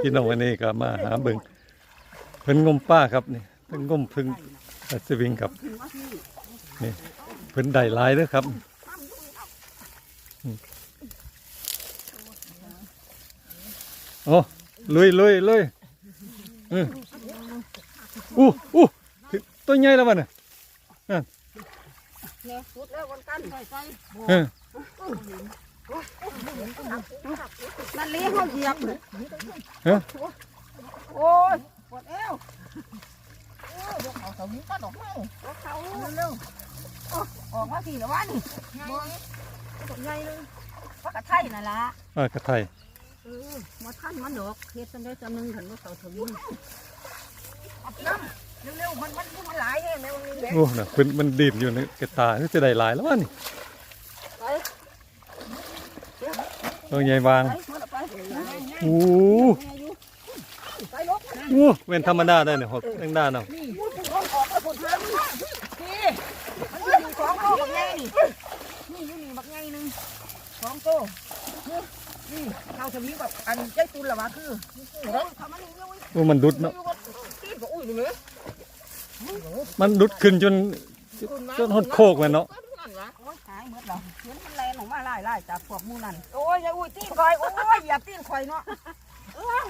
พี่น้องวันนี้ก็มาหาเบิ่งเพิ่นงมป้าครับนี่เพิ่นงมเพิ่งสวิงครับนี่เพิ่นได้หลายเด้อครับอืมโอ้ลุยลุยลุยอืออู้อู้ถึงตัวใหญ่แล้วมันน่ะเนี่ยสุดแล้ววันกันใส่ใส่เออ นั่นเลี้ยงเขาเหยียบเอ้อโอ้ยปวดเอวเอาสวิงก็ดอกเมาเขาเร็วออกมาสิแล้ววะนี่ปวดใหญ่เลยพักกระไทยนั่นละอ่ากระไทยเออมาท่านมันดอกเฮ็ดจังได้จำนึงขันว่าเขาทวินน้ำเร็วๆมันมันมันหลายแห้งแล้วมันแบกโอ้น่ะเพิ่นมันดีดอยู่ในกระตานี่จะได้หลายแล้ววะนี่ไปตัวใหญ่วางไปมาไป โอ้โหเว้นธรรมดาได้เนี่ยหกแดงด้านเอานี่ออกแล้วพูดทางนี่มันอยู่สองโตนี่เขาทวินแบบอันใจตุนละวะคือเด้อทำมันนี่เว้ยโอ้มันดุดเนาะตีนก็อุ้ยเลยมันดุดขึ้นจนจนหดโคกเลยเนาะ โอ้ยหายหมดแล้วเสียนมันแรงออกมาไล่ไล่จากพวกมูนั่นโอ้ยอย่าอุ้ยตีนคอยโอ้ยอย่าตีนคอยเนาะอุ้ย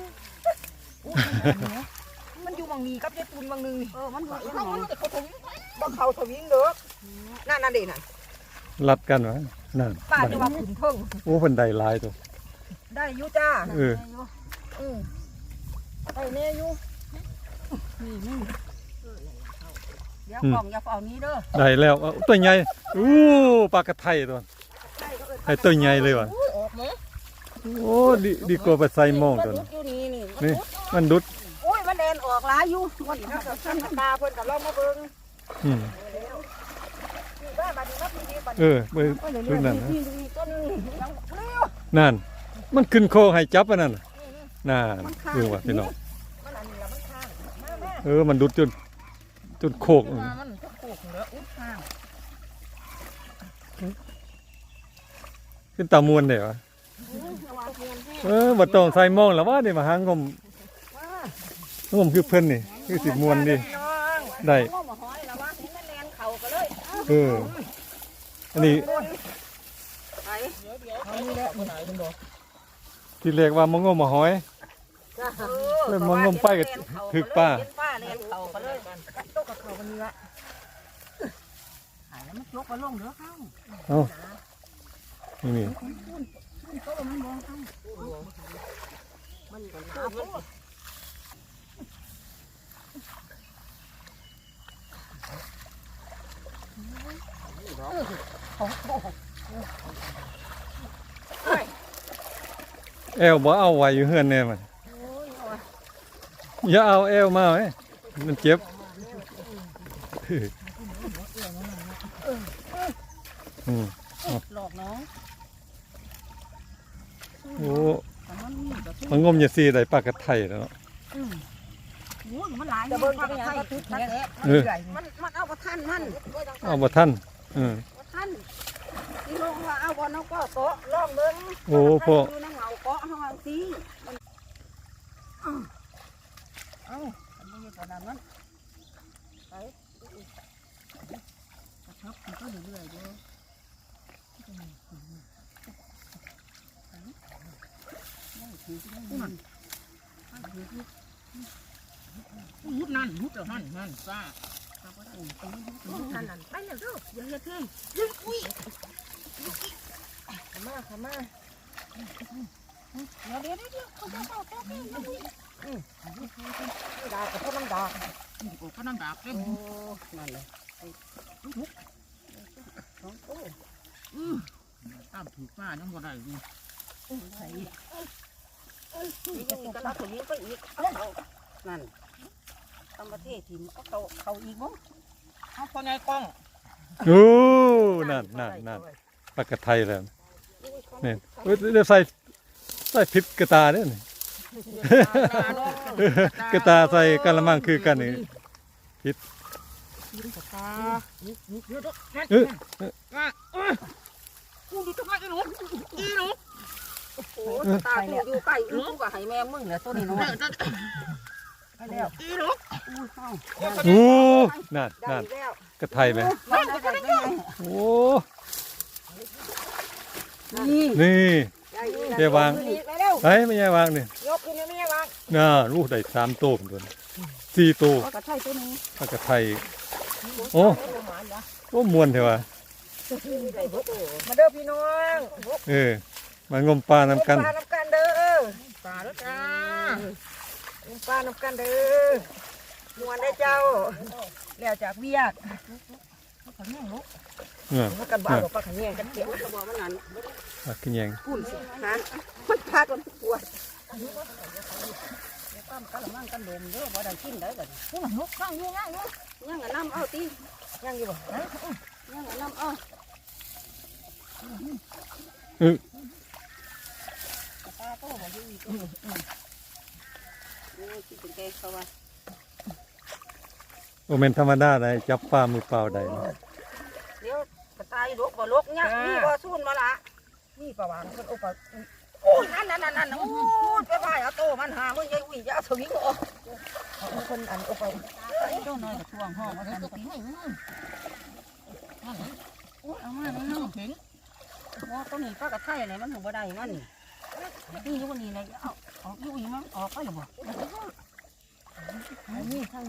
มันอยู่บางมีกับยายตุนบางนึงเออมันอยู่เขามันเขาทวิงบางเขาทวิงเด้อนั่นนั่นเดิน่ะรัดกันวะนั่นป้าจะว่าขุนเพิ่งโอ้เพิ่นได้ลายตัวได้ยู่จ้าเออเออได้แน่ยู่นี่นี่ เดี๋ยวกล่องอย่าเฝ้านี้เด้อได้แล้วเอาตัวใหญ่อู้ปลากระไทยตัวได้ก็เออไอ้ตัวใหญ่เลยว่ะอุ้ยออกไหมโอ้ดีดีกว่าไปใส่หมองตัวมันนั้นอยู่นี่นี่นี่มันดุดโอ้ยมันแดนออกหลายอยู่วันนี้นะท่านตาเพิ่นกับเรามาเบิ่งอืมนี่บ้านบัดนี้มาพี่ดีบัดเอนี้อเบิ่งก็เลยดูเรื่อยนั่นนะนี่นี่ต้นนี่ยังเปรี้ยวนั่น มันขึ้นโคให้จับอันนั่นน่ะน่าเออว่ะพี่น้องมันอันนี้ละมันข้างมาแม่เออมันดุดจน จนโคกมามันจะโขกเหลืออุ้ดข้างขึ้นตามวนได้วะอื้อระวังเงินแห้งเออบ่ต้องใส่หมองแล้วว่านี่มาหางมมางมคือเพิ่นนี่คือสิมวนดิน้องได้ง้อมาหอยละวะเห็นมันแลนเข่ากันเลยเอออันนี้ไปเอานี่แหละมันไหนมันดอกที่เรียกว่ามะงมมาหอยเริ่มมางมไปก็ถึกป้า เห็นป้าแลนเข่ากันเลยโตกับเข่ากันนี่ละหายแล้วมันยกมาลงเด้อเข้าเอ้า นี่นี่โตมันมองเข้ามันก็หาเพิ่นแอลบ่เอาไว้อยู่เฮือนแน่มันอย่าเอาแอลมาไว้มันเจ็บ อืมหลอกน้องโอ้แต่มันมีแบบมันงมอย่าซีได้ปลากระไทยแล้วเนาะโอ้ยมันหลายจะเบิ่งจะยังก็ทุกแท้เออมันมันเอาประทันมันเอาบ่ทันเออประทันที่ลงว่าเอาบอลน้องก็เกาะล่องเบิ่งโอ้พ่ออยู่ในเหงาเกาะห้องสีมันเอ้ามันไม่ใช่ขนาดนั้นไป กระชับมันก็เรื่อยๆเด้อมุดนั่นมุดเดี๋ยวนั่นนั่นซ่านั่นนั่นไปเลยเด้ออย่าเฮ็ดเท่ยิงอุ้ยขมาขมาเดี๋ยวเดี๋ยวเดี๋ยวเขาจะเอาแค่นี้นะอุ้ยอืมดากับพวกมันดาโอ้ก็นั่งดาบเล่นโอ้นั่นเลย สองโอ้ตามถูกป้ายังบ่ได้อยู่ใส่ยิงก็รับตัวยิงไปอีกเอานั่นทำประเทศทีมเอาเขาเขาอีกมั้งเอาพอไงกล้องโอ้นั่นนั่นนั่นปลากระไทยแล้วเนี่ยเดี๋ยวใส่ใส่ผิดกระตาเนี่กระตาใส่กะละมังคือกันนี่พิบ กระตาเดี๋ยวเออกูดูทำไมไอ้หนูอีหนูโอ้ตาตัวอยู่ใกล้อู้กับให้แม่มึงแหละตัวนี้น้อยไปแล้วอีลูกอู้เข้าโอ้นั่นได้นั่นแล้วกระไทยไหมมันได้ได้ได้โอ้นี่นี่เดี๋ยววางไปแล้วไอ้ไม่ใช่วางนี่ยกขึ้นไม่ใช่วางน่าลูกได้สามโต้มตัวนี้สี่โต้ก็กระใช่ตัวนี้แล้วกระไทย โอ้โอ้มวนเถอะวะมาเด้อพี่น้องเออมางมปลานำกันปลาน้ำกันเด้อตาแล้วจ้าปลาน้ำกันเด้อมวนได้เจ้า แล้วจากเวียกเนี่ยมันกันบ้ากับปลาขันแยงกันเขียวกระบอกมันนั่นปลาขี้แยงกุ้นสิฮะมันพากันปวดตั้มกันละมั่งกันลมเด้อบ่ได้กินได้บัดนี้ลูกข้างอยู่ง่ายลูก ยังกับน้ำเอาตียังอยู่บ่ยังกับน้ำเอาเออปลาโตบ่อยู่อีกเออคิดเป็นแกเขาว่าโอเมนธรรมดาได้จับปลามือเปล่าได้เนาะเดี๋ยวกระต่ายลกบ่ลกเนี่ยนี่บ่สู้มาละนี่ปลาวางเพิ่นโอ้ปลาโอ้ยนั่นนั่นนั่นนั่นโอ้ยไปไปเอาโตมันหามึงยายอุ้ยจะเอาสวิงออก เอานอันเอาไปตน้อยกับช่วงห้องมาทำกับพี่ให้เอามาในห้องถึงว่าตัวนี้ปลากระไทยเนี่ยมันถึงบ่ได้มันนี่นี่อยู่วันนี้เลยเอาเอาอยู่อีมันออกไปหรือบ่อันนี้ทั้ง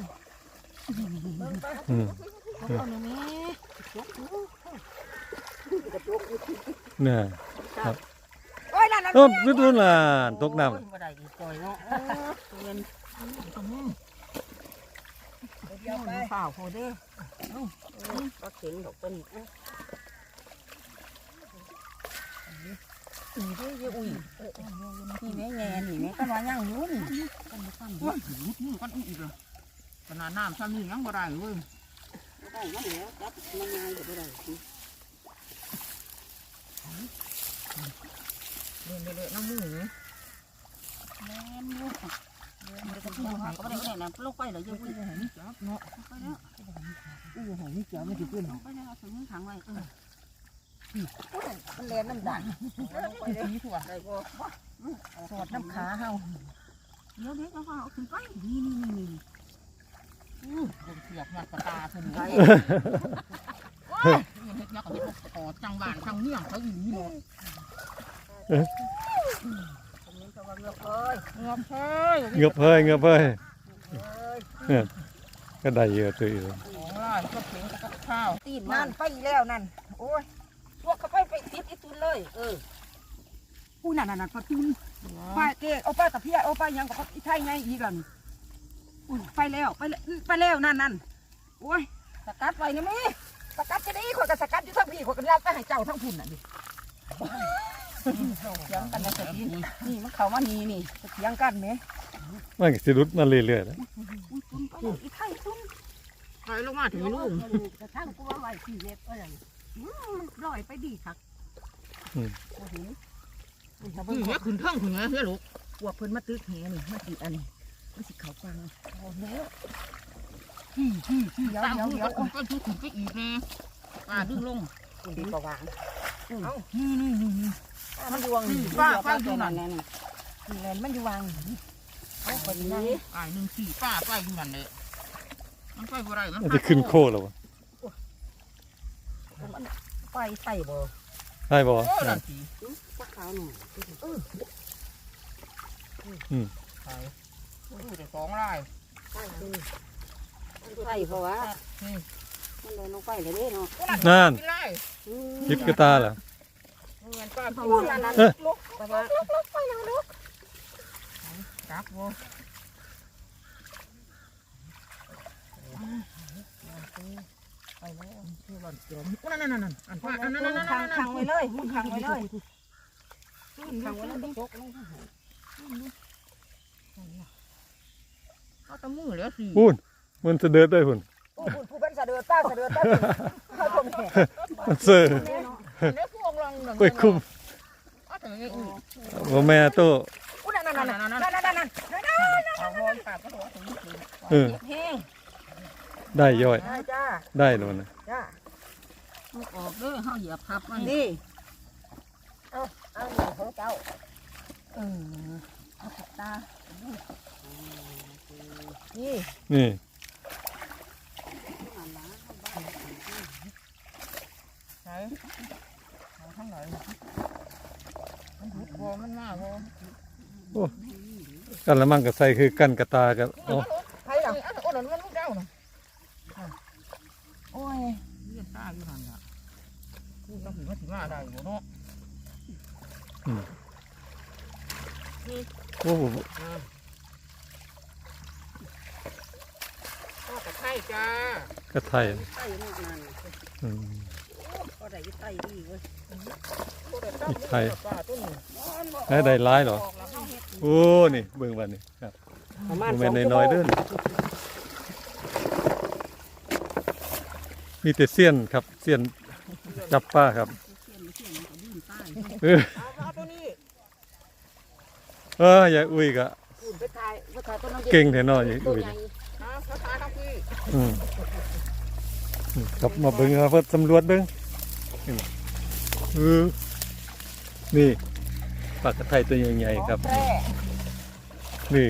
อืมเนี่ยแม่เนี่ยโอ้ยนั่นนั่นโอ้ฤดูน่ะตกน้โอ้ยบ่ได้ดีจ่อยเนาะเงินเดี๋ยวไปข้าโคเด้อก็เข็งดอกต้นอีเด้ยอุ้ยนี่แม่แง่นี่แม่ก็ว่าย่างยู่นกันบ่กันบ่ว่าถือมือกันอีกเลยขนาดน้ำซ้ำนี่ยังบ่ได้เว้ยได้มันแล้วจับมันง่ายก็บ่ได้เดินไปเลยน้ำมือแม่นอยู่ มันก็สิหาก็บ่ได้บ่ได้นะลงไปแล้วอยู่อุ้ยจับเนาะไปแล้วอู้หอยนี่จ้าไม่ถือปืนไปแล้วถึงขังไว้เออมันแลนน้ำด่างไปเลยนี่ถั่วได้บ่สอดน้ำขาเฮาเดี๋ยวเด็กเอาเอาขึ้นไปนี่นี่นี่นี่อู้คนเสียบหักตาเธอหนูไปเฮ็ดยักเฮ็ดขอจังบ้านจังเมี่ยเขาอีหลีเนาะ เงือกเอ้ยเงือบเฮ้ยำเงือบเฮ้ยเงือบเฮ้ยเอ้ยก็ได้เยอะตัวอยู่ของลายก็เข็งกับข้าวตีนนั่นไปแล้วนั่นโอ้ยพวกเขาไปไปติดอีตุนเลยเออผู้นั่นนั่นปลาตุนปลาเกกเอาปลาตะเพียเอาปลายังกับอีไทยไงอีกแล้วนี่อุ้ยไปแล้วไปแล้วไปแล้วนั่นนั่นโอ้ยสกัดไว้นะมี่สกัดจะได้คนกับสกัดอยู่ทั้งพี่คนกับญาติไปให้เจ้าทั้งพุ่นน่ะดิ เถียงกันนะสินี่มันเข้ามานี่นี่เถียงกันไหมมันก็สิรุดมาเรื่อยๆนะอุ้ยตุนไปแล้วอีไทยตุนใครลงมาถึงลูกกระทั่งกูว่าไหวสี่เล็บอะไรอืมมันลอยไปดีครับบ่เห็นมันจะเบิ่นี่งเฮ็ดขึ้นเทิงขึ้นไงเฮ้ยลูกพวกเพิ่นมาตึกแหนี่มาติอันนี้มันสิเขาฟังเอาแล้วที่ที่ที่เดี๋ยวตั้งเดี๋ยวขึ้นเดี๋ยวก็ขึ้นก็ขึ้นไปอีกแน่ป้าดึงลงคุณดีกว่าวาง เอ้านี่นี่นี่นี่มันอยู่วางนี่ป้าป้าอยู่นั่นนี่นี่แหละมันอยู่วางนี่เอาคนนี้ไอ้หนึ่งสี่ป้าไปอยู่นั่นเลยมันไปบ่ได้มันมันจะขึ้นโคแล้ววะมันไปใส่บ่ได้บ่โอ้นั่นั่นนสิปลาขาวหนูเออไปดูแต่สองลายใส่ขึ้นใส่เพราะว่า มันเลยลงไปเลยเด้เนาะนั่นกินไล่จิบกระตาเหรอเงินป้าพูพูดดนั่นนั่นเอ้ยลุกไปว่าลุกลุกไปแล้วลุกจับบ่ไปแล้วคือวันเดียวนั่นนั่นนั่นอันป้าอันนั้นนั่นนั่นขังนั่นขังไว้เลยมึงขังไว้เลยขังไว้เลยต้องตกลงเอาตะมือแล้วสิพูนมันเสด็จได้พุ่น ผู้ผู้ผู้เป็นสะเดือดป้าสะเดือดป้าเขาชมแขกมันเสือแล้วพวกลองไปคุมเอาแต่ไม่อู้บ่แม่โตอุ้ยนั่นนั่นนั่นนั่นนั่นนั่นนั่นเอาวอยปากก็หัวถึงนี่เออได้ย่อย ได้โน่นนะจ้าออกเด้อเฮาเหยียบพับมันนี่เอาเอาหนูของเจ้าเออเอาตานี่นี่ ใช่เอาทั้งไหนมันถูกคอมันมากบ่กันละมังก็ใส่คือกันกระตากับเอาใครล่ะโอ้ยมันลูกเจ้าน่ะโอ้ยเรียนตาอยู่หั่นน่ะลูกต้องถึงว่าสิมาได้บ่เนาะโอ้โหก็กระไข่จ้ากระไทยไตเนาะนั่นอืม ก็ได้ไตดีเว้ยอีกไข่ปลาตัวนี้ได้ได้หลายเหรอออกแล้วเฮ็ดโอ้ นี่เบิ่งบัดนี้ครับประมาณบ่สแม่องนชั่วโมน้อยงๆเด้อมีแต่เสี้ยนครับ เสี้ยนจับปลาครับเออเอาเอาตัวนี้เอออย่าอุ้ยก็อุ่นไปถ่ายไปถ่ายต้นน้ำเก่งแท้เนาะอย่าตัวอุ้ยใหญ่นะภาษาทั้งพี่อืมอืมครับมาเบิ่งครับเพิ่นสำรวจเบิ่ง นี่เออนี่ปลากระไทยตัวใหญ่ๆครับแพร่นี่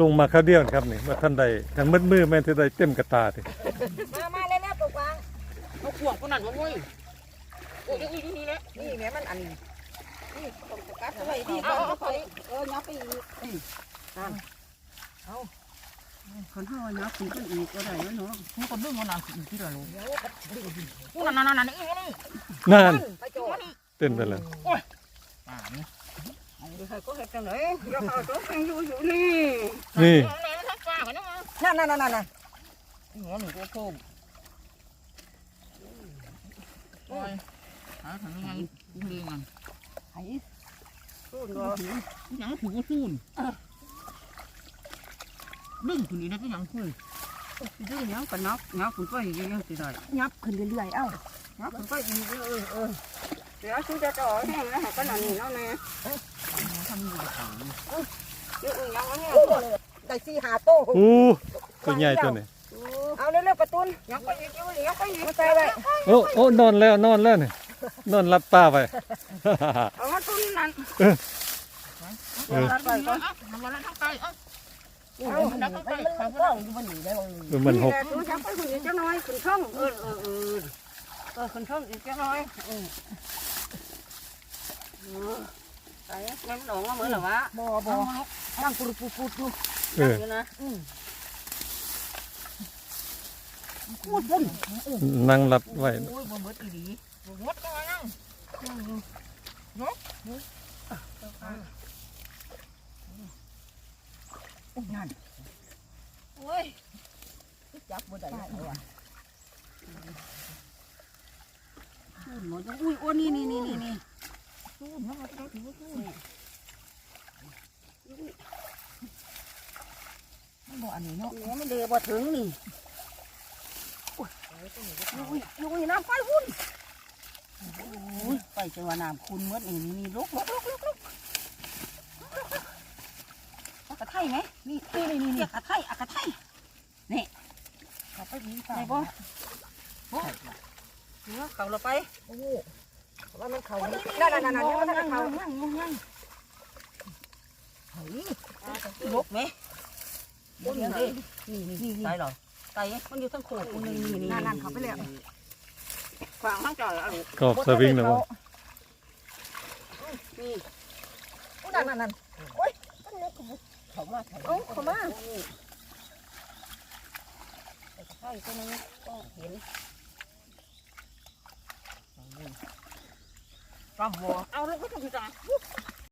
ลงมาคราวเดียวครับนี่มาท่านใดกันมืดมือแม่นที่ใดเต็มกระตาทีมามาเลยนะตัวกวางเอาขวงคนนั้นบ่เว้ยโอ้ยอุ้ยนี่แหละนี่แม่มันอันนี้นี่ต้องสกัดไว้ดีเอาก่อนเอาเอาเอาไปเออยับไปอีกนี่นั่นเอา คนเฮายับถึงกันอีกก็ได้แล้วเนาะมันก็ดึงมันนานสิที่ละลูกเดี๋ยวก็ดึงดึงอู้นั่นนั่นนั่นนี่นี่นั่นไปโจดเต้นไปแล้วอ่านี่เดี๋ยวใครก็เห็ดจังไหนเดี๋ยวเขาต้องยังอยู่อยู่นี่นี่นี่มันทั้งปลากันนะนั่นนั่นนั่นนั่นหัวหนูก็โค้งโอ้ยหาทางยังไงกูเลี้ยงมันไอ้สู้เนาะยังถือว่าซูน ดึงคนนี้นะก็ยังคุยสิได้ยังก็นับนับคุณไปอีกยังสิได้ยับขึ้นเรื่อยๆเอ้านับคุณไปอีกเออเออเดี๋ยวสู้จะจ่อแห้งแล้วก็นั่นนี่เนาะแม่ทำอยู่ต่างเดี๋ยวยังเอาแห้งโอ้ได้สี่หาโต้อู้ตัวใหญ่ตัวนี้เอาเร็วๆกระตุ้นยังไปอีกอยู่ยังไปอีกมาใส่ไว้โอ้โอ้นอนแล้วนอนแล้วนี่นอนรับป้าไปเอามาตุ้นนั่นเออๆรัดไปก่อนทำอะไรทั้งไกลเอ้าเอามันมันมันกล้องอยู่บนนี้ได้บ่เออมันหกแต่ตู้ยังไปคุณอีกจังน้อยขึ้นช่องเออเออเออเออขึ้นช่องอีกจังน้อยเออไปแม่หนองเหมือนหรอวะบ่บ่ตั้ งปุดปุดปุดอยู่เอออยู่ นะพูดพุ่นนั่งรับไว้โอ้ยบ่หมดอีหลีบ่หมดก็ว่ายังนั่นโอ้ยจับบ่ได้แล้วอะหมดอุ้ยโอ้นี่นี่นี่นี่นี่ซูนนะมันก็ถือว่าซูนมันบ่อันนี้เนาะเนี่ยมันเดือบ่ถึงนี่อุ้ยอุ้ยน้ำไฟหุ่นอุ้ยไปจังว่าน้ำคุณเมื่อนี่นี่ลุกลุกลุกลุกลุกเอากระไท ยไหมนี่นี่นี่นี่กระไทยอะกระไทยเอาไปยิงตาได้บ่เนื้อเขาเราไปโอ้ว่ามันเขานี่นั่นนั่นนั่นมันเขานั่งนั่งนั่งเฮ้ยลุกไหมบุญเลยนี่นี่นี่ตายหรอตายมันอยู่ทั้งโขดนี่นี่นี่นั่นนั่นเขาไปแล้วขวางทั้งจอยอะกรอบสวิงนะวะนี่นั่นนั่นนั่นโอ้ยเขามาเขาเอ้าเขามาใช่ตัวนี้ก็เห็นกำบ่เอาเลยก็ต้องจ่าย